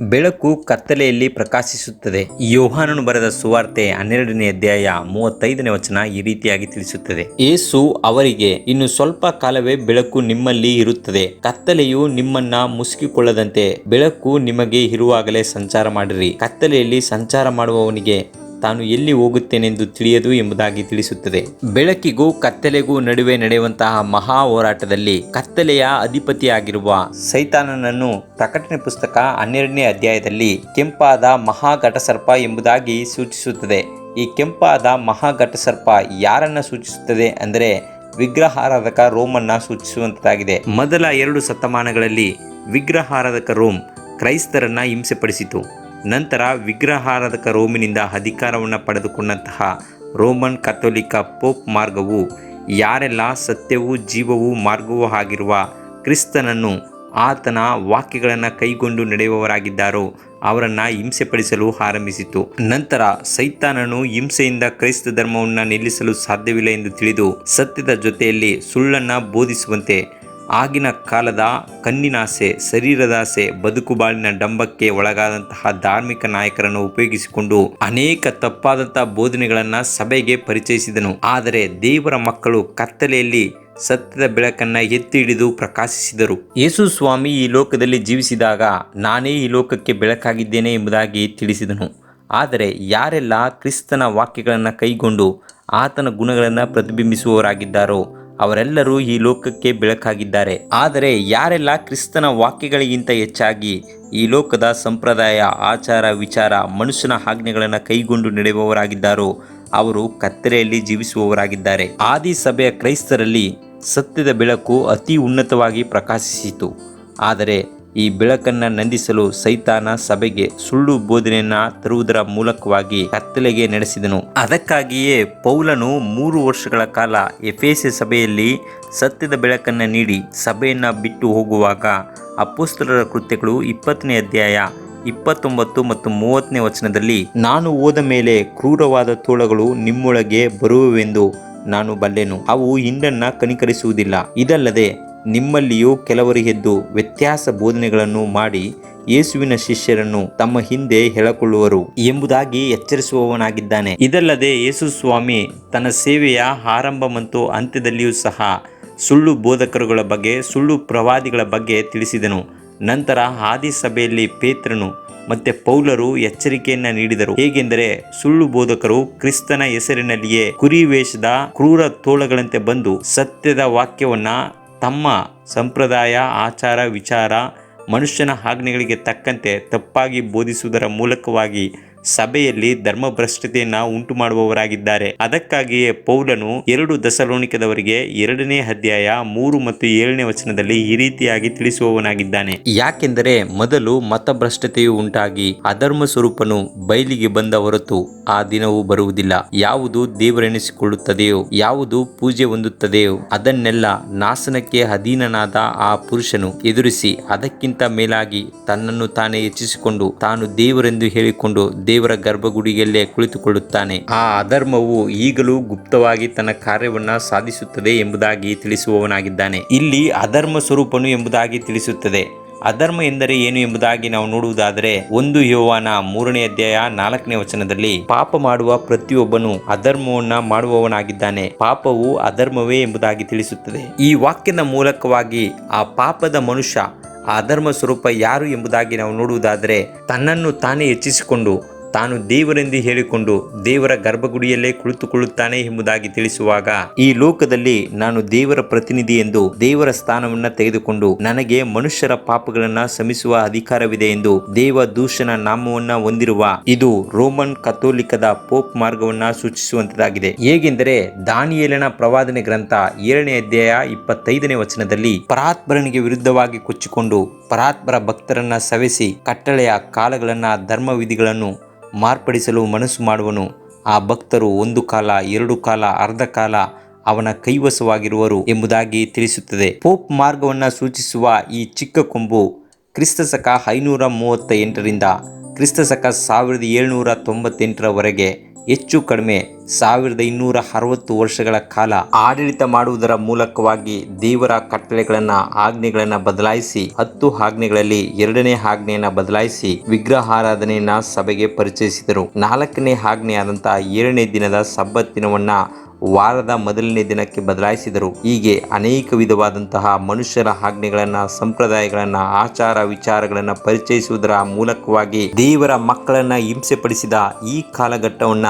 ಬೆಳಕು ಕತ್ತಲೆಯಲ್ಲಿ ಪ್ರಕಾಶಿಸುತ್ತದೆ. ಯೋಹಾನನು ಬರೆದ ಸುವಾರ್ತೆ ಹನ್ನೆರಡನೇ ಅಧ್ಯಾಯ ಮೂವತ್ತೈದನೇ ವಚನ ಈ ರೀತಿಯಾಗಿ ತಿಳಿಸುತ್ತದೆ. ಏಸು ಅವರಿಗೆ, ಇನ್ನು ಸ್ವಲ್ಪ ಕಾಲವೇ ಬೆಳಕು ನಿಮ್ಮಲ್ಲಿ ಇರುತ್ತದೆ. ಕತ್ತಲೆಯು ನಿಮ್ಮನ್ನ ಮುಸುಕಿಕೊಳ್ಳದಂತೆ ಬೆಳಕು ನಿಮಗೆ ಇರುವಾಗಲೇ ಸಂಚಾರ ಮಾಡಿರಿ. ಕತ್ತಲೆಯಲ್ಲಿ ಸಂಚಾರ ಮಾಡುವವನಿಗೆ ತಾನು ಎಲ್ಲಿ ಹೋಗುತ್ತೇನೆಂದು ತಿಳಿಯದು ಎಂಬುದಾಗಿ ತಿಳಿಸುತ್ತದೆ. ಬೆಳಕಿಗೂ ಕತ್ತಲೆಗೂ ನಡುವೆ ನಡೆಯುವಂತಹ ಮಹಾ ಹೋರಾಟದಲ್ಲಿ ಕತ್ತಲೆಯ ಅಧಿಪತಿಯಾಗಿರುವ ಸೈತಾನನನ್ನು ಪ್ರಕಟಣೆ ಪುಸ್ತಕ ಹನ್ನೆರಡನೇ ಅಧ್ಯಾಯದಲ್ಲಿ ಕೆಂಪಾದ ಮಹಾ ಘಟಸರ್ಪ ಎಂಬುದಾಗಿ ಸೂಚಿಸುತ್ತದೆ. ಈ ಕೆಂಪಾದ ಮಹಾ ಘಟಸರ್ಪ ಯಾರನ್ನ ಸೂಚಿಸುತ್ತದೆ ಅಂದರೆ ವಿಗ್ರಹಾರಾಧಕ ರೋಮನ್ನ ಸೂಚಿಸುವಂತಾಗಿದೆ ಮೊದಲ ಎರಡು ಶತಮಾನಗಳಲ್ಲಿ ವಿಗ್ರಹಾರಾಧಕ ರೋಮ್ ಕ್ರೈಸ್ತರನ್ನ ಹಿಂಸೆಪಡಿಸಿತು. ನಂತರ ವಿಗ್ರಹಾರಾಧಕ ರೋಮಿನಿಂದ ಅಧಿಕಾರವನ್ನು ಪಡೆದುಕೊಂಡಂತಹ ರೋಮನ್ ಕಥೋಲಿಕ ಪೋಪ್ ಮಾರ್ಗವು ಯಾರೆಲ್ಲ ಸತ್ಯವೂ ಜೀವವೂ ಮಾರ್ಗವೂ ಆಗಿರುವ ಕ್ರಿಸ್ತನನ್ನು ಆತನ ವಾಕ್ಯಗಳನ್ನು ಕೈಗೊಂಡು ನಡೆಯುವವರಾಗಿದ್ದಾರೋ ಅವರನ್ನು ಹಿಂಸೆಪಡಿಸಲು ಆರಂಭಿಸಿತು. ನಂತರ ಸೈತಾನನು ಹಿಂಸೆಯಿಂದ ಕ್ರೈಸ್ತ ಧರ್ಮವನ್ನು ನಿಲ್ಲಿಸಲು ಸಾಧ್ಯವಿಲ್ಲ ಎಂದು ತಿಳಿದು ಸತ್ಯದ ಜೊತೆಯಲ್ಲಿ ಸುಳ್ಳನ್ನು ಬೋಧಿಸುವಂತೆ ಆಗಿನ ಕಾಲದ ಕಣ್ಣಿನಾಸೆ ಶರೀರದಾಸೆ, ಬದುಕು ಬಾಳಿನ ಡಂಬಕ್ಕೆ ಒಳಗಾದಂತಹ ಧಾರ್ಮಿಕ ನಾಯಕರನ್ನು ಉಪಯೋಗಿಸಿಕೊಂಡು ಅನೇಕ ತಪ್ಪಾದಂತಹ ಬೋಧನೆಗಳನ್ನು ಸಭೆಗೆ ಪರಿಚಯಿಸಿದನು. ಆದರೆ ದೇವರ ಮಕ್ಕಳು ಕತ್ತಲೆಯಲ್ಲಿ ಸತ್ಯದ ಬೆಳಕನ್ನ ಎತ್ತಿ ಹಿಡಿದು ಪ್ರಕಾಶಿಸಿದರು. ಯೇಸು ಸ್ವಾಮಿ ಈ ಲೋಕದಲ್ಲಿ ಜೀವಿಸಿದಾಗ ನಾನೇ ಈ ಲೋಕಕ್ಕೆ ಬೆಳಕಾಗಿದ್ದೇನೆ ಎಂಬುದಾಗಿ ತಿಳಿಸಿದನು. ಆದರೆ ಯಾರೆಲ್ಲ ಕ್ರಿಸ್ತನ ವಾಕ್ಯಗಳನ್ನು ಕೈಗೊಂಡು ಆತನ ಗುಣಗಳನ್ನು ಪ್ರತಿಬಿಂಬಿಸುವವರಾಗಿದ್ದಾರೋ ಅವರೆಲ್ಲರೂ ಈ ಲೋಕಕ್ಕೆ ಬೆಳಕಾಗಿದ್ದಾರೆ. ಆದರೆ ಯಾರೆಲ್ಲ ಕ್ರಿಸ್ತನ ವಾಕ್ಯಗಳಿಗಿಂತ ಹೆಚ್ಚಾಗಿ ಈ ಲೋಕದ ಸಂಪ್ರದಾಯ, ಆಚಾರ, ವಿಚಾರ, ಮನುಷ್ಯನ ಆಜ್ಞೆಗಳನ್ನು ಕೈಗೊಂಡು ನಡೆಯುವವರಾಗಿದ್ದಾರೋ, ಅವರು ಕತ್ತರೆಯಲ್ಲಿ ಜೀವಿಸುವವರಾಗಿದ್ದಾರೆ. ಆದಿ ಸಭೆಯ ಕ್ರೈಸ್ತರಲ್ಲಿ ಸತ್ಯದ ಬೆಳಕು ಅತಿ ಉನ್ನತವಾಗಿ ಪ್ರಕಾಶಿಸಿತು. ಆದರೆ ಈ ಬೆಳಕನ್ನ ನಂದಿಸಲು ಸೈತಾನ ಸಭೆಗೆ ಸುಳ್ಳು ಬೋಧನೆಯನ್ನ ತರುವುದರ ಮೂಲಕವಾಗಿ ಕತ್ತಲೆಗೆ ನಡೆಸಿದನು. ಅದಕ್ಕಾಗಿಯೇ ಪೌಲನು ಮೂರು ವರ್ಷಗಳ ಕಾಲ ಎಫೇಸೆ ಸಭೆಯಲ್ಲಿ ಸತ್ಯದ ಬೆಳಕನ್ನ ನೀಡಿ ಸಭೆಯನ್ನು ಬಿಟ್ಟು ಹೋಗುವಾಗ ಅಪೋಸ್ತಲರ ಕೃತ್ಯಗಳು ಇಪ್ಪತ್ತನೇ ಅಧ್ಯಾಯ ಇಪ್ಪತ್ತೊಂಬತ್ತು ಮತ್ತು ಮೂವತ್ತನೇ ವಚನದಲ್ಲಿ, ನಾನು ಹೋದ ಮೇಲೆ ಕ್ರೂರವಾದ ತೋಳಗಳು ನಿಮ್ಮೊಳಗೆ ಬರುವವೆಂದು ನಾನು ಬಲ್ಲೆನು. ಅವು ಹಿಂಡನ್ನ ಕನಿಕರಿಸುವುದಿಲ್ಲ. ಇದಲ್ಲದೆ ನಿಮ್ಮಲ್ಲಿಯೂ ಕೆಲವರಿಗೆದ್ದು ವ್ಯತ್ಯಾಸ ಬೋಧನೆಗಳನ್ನು ಮಾಡಿ ಯೇಸುವಿನ ಶಿಷ್ಯರನ್ನು ತಮ್ಮ ಹಿಂದೆ ಹೇಳಿಕೊಳ್ಳುವರು ಎಂಬುದಾಗಿ ಎಚ್ಚರಿಸುವವನಾಗಿದ್ದಾನೆ. ಇದಲ್ಲದೆ ಯೇಸು ಸ್ವಾಮಿ ತನ್ನ ಸೇವೆಯ ಆರಂಭ ಮತ್ತು ಅಂತ್ಯದಲ್ಲಿಯೂ ಸಹ ಸುಳ್ಳು ಬೋಧಕರುಗಳ ಬಗ್ಗೆ, ಸುಳ್ಳು ಪ್ರವಾದಿಗಳ ಬಗ್ಗೆ ತಿಳಿಸಿದನು. ನಂತರ ಆದಿ ಸಭೆಯಲ್ಲಿ ಪೇತ್ರನು ಮತ್ತೆ ಪೌಲರು ಎಚ್ಚರಿಕೆಯನ್ನ ನೀಡಿದರು. ಹೇಗೆಂದರೆ ಸುಳ್ಳು ಬೋಧಕರು ಕ್ರಿಸ್ತನ ಹೆಸರಿನಲ್ಲಿಯೇ ಕುರಿ ವೇಷದ ಕ್ರೂರ ತೋಳಗಳಂತೆ ಬಂದು ಸತ್ಯದ ವಾಕ್ಯವನ್ನ ತಮ್ಮ ಸಂಪ್ರದಾಯ ಆಚಾರ ವಿಚಾರ ಮನುಷ್ಯನ ಆಜ್ಞೆಗಳಿಗೆ ತಕ್ಕಂತೆ ತಪ್ಪಾಗಿ ಬೋಧಿಸುವುದರ ಮೂಲಕವಾಗಿ ಸಭೆಯಲ್ಲಿ ಧರ್ಮಭ್ರಷ್ಟತೆಯನ್ನ ಉಂಟು ಮಾಡುವವರಾಗಿದ್ದಾರೆ ಅದಕ್ಕಾಗಿಯೇ ಪೌಲನು ಎರಡು ದಸಲೋಣಿಕದವರಿಗೆ ಎರಡನೇ ಅಧ್ಯಾಯ ಮೂರು ಮತ್ತು ಏಳನೇ ವಚನದಲ್ಲಿ ಈ ರೀತಿಯಾಗಿ ತಿಳಿಸುವವನಾಗಿದ್ದಾನೆ. ಯಾಕೆಂದರೆ ಮೊದಲು ಮತಭ್ರಷ್ಟತೆಯು ಉಂಟಾಗಿ ಅಧರ್ಮ ಸ್ವರೂಪನು ಬಯಲಿಗೆ ಬಂದ ಹೊರತು ಆ ದಿನವೂ ಬರುವುದಿಲ್ಲ. ಯಾವುದು ದೇವರೆನಿಸಿಕೊಳ್ಳುತ್ತದೆಯೋ, ಯಾವುದು ಪೂಜೆ ಹೊಂದುತ್ತದೆಯೋ, ಅದನ್ನೆಲ್ಲ ನಾಸನಕ್ಕೆ ಅಧೀನನಾದ ಆ ಪುರುಷನು ಎದುರಿಸಿ ಅದಕ್ಕಿಂತ ಮೇಲಾಗಿ ತನ್ನನ್ನು ತಾನೇ ಹೆಚ್ಚಿಸಿಕೊಂಡು ತಾನು ದೇವರೆಂದು ಹೇಳಿಕೊಂಡು ದೇವರ ಗರ್ಭಗುಡಿಯಲ್ಲೇ ಕುಳಿತುಕೊಳ್ಳುತ್ತಾನೆ. ಆ ಅಧರ್ಮವು ಈಗಲೂ ಗುಪ್ತವಾಗಿ ತನ್ನ ಕಾರ್ಯವನ್ನ ಸಾಧಿಸುತ್ತದೆ ಎಂಬುದಾಗಿ ತಿಳಿಸುವವನಾಗಿದ್ದಾನೆ. ಇಲ್ಲಿ ಅಧರ್ಮ ಸ್ವರೂಪನು ಎಂಬುದಾಗಿ ತಿಳಿಸುತ್ತದೆ. ಅಧರ್ಮ ಎಂದರೆ ಏನು ಎಂಬುದಾಗಿ ನಾವು ನೋಡುವುದಾದರೆ, ಒಂದು ಯೋವಾನ ಮೂರನೇ ಅಧ್ಯಾಯ ನಾಲ್ಕನೇ ವಚನದಲ್ಲಿ ಪಾಪ ಮಾಡುವ ಪ್ರತಿಯೊಬ್ಬನು ಅಧರ್ಮವನ್ನ ಮಾಡುವವನಾಗಿದ್ದಾನೆ. ಪಾಪವು ಅಧರ್ಮವೇ ಎಂಬುದಾಗಿ ತಿಳಿಸುತ್ತದೆ. ಈ ವಾಕ್ಯದ ಮೂಲಕವಾಗಿ ಆ ಪಾಪದ ಮನುಷ್ಯ, ಆ ಅಧರ್ಮ ಸ್ವರೂಪ ಯಾರು ಎಂಬುದಾಗಿ ನಾವು ನೋಡುವುದಾದರೆ, ತನ್ನನ್ನು ತಾನೇ ಹೆಚ್ಚಿಸಿಕೊಂಡು ತಾನು ದೇವರೆಂದು ಹೇಳಿಕೊಂಡು ದೇವರ ಗರ್ಭಗುಡಿಯಲ್ಲೇ ಕುಳಿತುಕೊಳ್ಳುತ್ತಾನೆ ಎಂಬುದಾಗಿ ತಿಳಿಸುವಾಗ, ಈ ಲೋಕದಲ್ಲಿ ನಾನು ದೇವರ ಪ್ರತಿನಿಧಿ ಎಂದು ದೇವರ ಸ್ಥಾನವನ್ನ ತೆಗೆದುಕೊಂಡು ನನಗೆ ಮನುಷ್ಯರ ಪಾಪಗಳನ್ನ ಶ್ರಮಿಸುವ ಅಧಿಕಾರವಿದೆ ಎಂದು ದೇವ ದೂಷಣ ನಾಮವನ್ನ ಹೊಂದಿರುವ ಇದು ರೋಮನ್ ಕಥೋಲಿಕದ ಪೋಪ್ ಮಾರ್ಗವನ್ನ ಸೂಚಿಸುವಂತದಾಗಿದೆ. ಹೇಗೆಂದರೆ ದಾನಿಯೇಲನ ಪ್ರವಾದನೆ ಗ್ರಂಥ ಏಳನೇ ಅಧ್ಯಾಯ ಇಪ್ಪತ್ತೈದನೇ ವಚನದಲ್ಲಿ ಪರಾತ್ಮರನಿಗೆ ವಿರುದ್ಧವಾಗಿ ಕೊಚ್ಚಿಕೊಂಡು ಪರಾತ್ಮರ ಭಕ್ತರನ್ನ ಸವೆಸಿ ಕಟ್ಟಳೆಯ ಕಾಲಗಳನ್ನ ಧರ್ಮವಿಧಿಗಳನ್ನು ಮಾರ್ಪಡಿಸಲು ಮನಸ್ಸು ಮಾಡುವನು. ಆ ಭಕ್ತರು ಒಂದು ಕಾಲ, ಎರಡು ಕಾಲ, ಅರ್ಧ ಕಾಲ ಅವನ ಕೈವಸವಾಗಿರುವರು ಎಂಬುದಾಗಿ ತಿಳಿಸುತ್ತದೆ. ಪೋಪ್ ಮಾರ್ಗವನ್ನು ಸೂಚಿಸುವ ಈ ಚಿಕ್ಕ ಕೊಂಬು ಕ್ರಿಸ್ತಶಕ ಐನೂರ ಮೂವತ್ತ ಎಂಟರಿಂದ ಕ್ರಿಸ್ತಶಕ ಸಾವಿರದ ಏಳ್ನೂರ ತೊಂಬತ್ತೆಂಟರವರೆಗೆ ಹೆಚ್ಚು ಕಡಿಮೆ ಸಾವಿರದ ಇನ್ನೂರ ಅರವತ್ತು ವರ್ಷಗಳ ಕಾಲ ಆಡಳಿತ ಮಾಡುವುದರ ಮೂಲಕವಾಗಿ ದೇವರ ಕಟ್ಟಳೆಗಳನ್ನ, ಆಜ್ಞೆಗಳನ್ನ ಬದಲಾಯಿಸಿ, ಹತ್ತು ಆಜ್ಞೆಗಳಲ್ಲಿ ಎರಡನೇ ಆಜ್ಞೆಯನ್ನ ಬದಲಾಯಿಸಿ ವಿಗ್ರಹಾರಾಧನೆಯನ್ನ ಸಭೆಗೆ ಪರಿಚಯಿಸಿದರು. ನಾಲ್ಕನೇ ಆಜ್ಞೆಯಾದಂತಹ ಏಳನೇ ದಿನದ ಸಬ್ಬತ್ ದಿನವನ್ನ ವಾರದ ಮೊದಲನೇ ದಿನಕ್ಕೆ ಬದಲಾಯಿಸಿದರು. ಹೀಗೆ ಅನೇಕ ವಿಧವಾದಂತಹ ಮನುಷ್ಯರ ಆಜ್ಞೆಗಳನ್ನು, ಸಂಪ್ರದಾಯಗಳನ್ನ, ಆಚಾರ ವಿಚಾರಗಳನ್ನ ಪರಿಚಯಿಸುವುದರ ಮೂಲಕವಾಗಿ ದೇವರ ಮಕ್ಕಳನ್ನ ಹಿಂಸೆಪಡಿಸಿದ ಈ ಕಾಲಘಟ್ಟವನ್ನ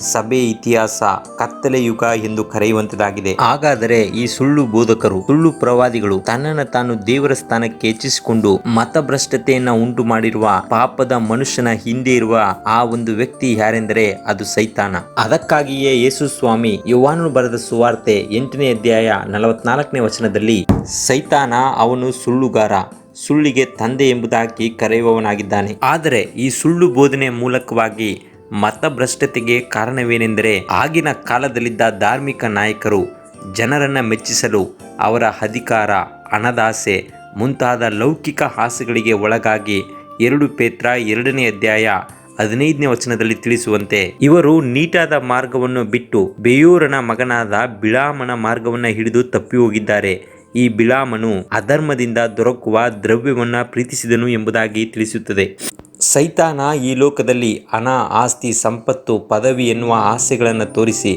ಸಭೆ ಇತಿಹಾಸ, ಕತ್ತಲೆ ಯುಗ ಎಂದು ಕರೆಯುವಂತದಾಗಿದೆ. ಹಾಗಾದರೆ ಈ ಸುಳ್ಳು ಬೋಧಕರು, ಸುಳ್ಳು ಪ್ರವಾದಿಗಳು ತನ್ನನ್ನು ತಾನು ದೇವರ ಸ್ಥಾನಕ್ಕೆ ಹೆಚ್ಚಿಸಿಕೊಂಡು ಮತಭ್ರಷ್ಟತೆಯನ್ನ ಉಂಟು ಮಾಡಿರುವ ಪಾಪದ ಮನುಷ್ಯನ ಹಿಂದೆ ಇರುವ ಆ ಒಂದು ವ್ಯಕ್ತಿ ಯಾರೆಂದರೆ ಅದು ಸೈತಾನ. ಅದಕ್ಕಾಗಿಯೇ ಯೇಸು ಸ್ವಾಮಿ ಯುವಾನನು ಬರೆದ ಸುವಾರ್ತೆ ಎಂಟನೇ ಅಧ್ಯಾಯ ನಲವತ್ನಾಲ್ಕನೇ ವಚನದಲ್ಲಿ, ಸೈತಾನ ಅವನು ಸುಳ್ಳುಗಾರ, ಸುಳ್ಳಿಗೆ ತಂದೆ ಎಂಬುದಾಗಿ ಕರೆಯುವವನಾಗಿದ್ದಾನೆ. ಆದರೆ ಈ ಸುಳ್ಳು ಬೋಧನೆ ಮೂಲಕವಾಗಿ ಮತಭ್ರಷ್ಟತೆಗೆ ಕಾರಣವೇನೆಂದರೆ ಆಗಿನ ಕಾಲದಲ್ಲಿದ್ದ ಧಾರ್ಮಿಕ ನಾಯಕರು ಜನರನ್ನ ಮೆಚ್ಚಿಸಲು ಅವರ ಅಧಿಕಾರ ಹಣದಾಸೆ ಮುಂತಾದ ಲೌಕಿಕ ಆಸೆಗಳಿಗೆ ಒಳಗಾಗಿ ಎರಡು ಪೇತ್ರ ಎರಡನೇ ಅಧ್ಯಾಯ ಹದಿನೈದನೇ ವಚನದಲ್ಲಿ ತಿಳಿಸುವಂತೆ, ಇವರು ನೀಟಾದ ಮಾರ್ಗವನ್ನು ಬಿಟ್ಟು ಬೇಯೂರನ ಮಗನಾದ ಬಿಳಾಮನ ಮಾರ್ಗವನ್ನು ಹಿಡಿದು ತಪ್ಪಿ ಹೋಗಿದ್ದಾರೆ. ಈ ಬಿಳಾಮನು ಅಧರ್ಮದಿಂದ ದೊರಕುವ ದ್ರವ್ಯವನ್ನು ಪ್ರೀತಿಸಿದನು ಎಂಬುದಾಗಿ ತಿಳಿಸುತ್ತದೆ. ಸೈತಾನ ಈ ಲೋಕದಲ್ಲಿ ಹಣ ಆಸ್ತಿ ಸಂಪತ್ತು ಪದವಿ ಎನ್ನುವ ಆಸೆಗಳನ್ನು ತೋರಿಸಿ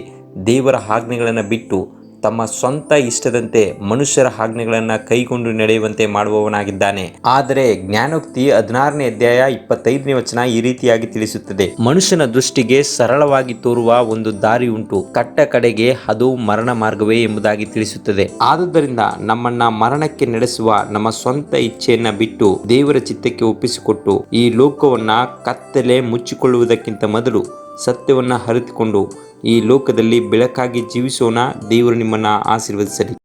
ದೇವರ ಆಜ್ಞೆಗಳನ್ನು ಬಿಟ್ಟು ತಮ್ಮ ಸ್ವಂತ ಇಷ್ಟದಂತೆ ಮನುಷ್ಯರ ಆಜ್ಞೆಗಳನ್ನು ಕೈಗೊಂಡು ನಡೆಯುವಂತೆ ಮಾಡುವವನಾಗಿದ್ದಾನೆ. ಆದರೆ ಜ್ಞಾನೋಕ್ತಿ ಹದಿನಾರನೇ ಅಧ್ಯಾಯ ಇಪ್ಪತ್ತೈದನೇ ವಚನ ಈ ರೀತಿಯಾಗಿ ತಿಳಿಸುತ್ತದೆ. ಮನುಷ್ಯನ ದೃಷ್ಟಿಗೆ ಸರಳವಾಗಿ ತೋರುವ ಒಂದು ದಾರಿ ಉಂಟು. ಕಟ್ಟ ಕಡೆಗೆ ಅದು ಮರಣ ಮಾರ್ಗವೇ ಎಂಬುದಾಗಿ ತಿಳಿಸುತ್ತದೆ. ಆದುದರಿಂದ ನಮ್ಮನ್ನ ಮರಣಕ್ಕೆ ನಡೆಸುವ ನಮ್ಮ ಸ್ವಂತ ಇಚ್ಛೆಯನ್ನ ಬಿಟ್ಟು ದೇವರ ಚಿತ್ತಕ್ಕೆ ಒಪ್ಪಿಸಿಕೊಟ್ಟು ಈ ಲೋಕವನ್ನ ಕತ್ತಲೆ ಮುಚ್ಚಿಕೊಳ್ಳುವುದಕ್ಕಿಂತ ಮೊದಲು ಸತ್ಯವನ್ನ ಅರಿತುಕೊಂಡು ಈ ಲೋಕದಲ್ಲಿ ಬೆಳಕಾಗಿ ಜೀವಿಸೋಣ. ದೇವರು ನಿಮ್ಮನ್ನ ಆಶೀರ್ವದಿಸಲಿ.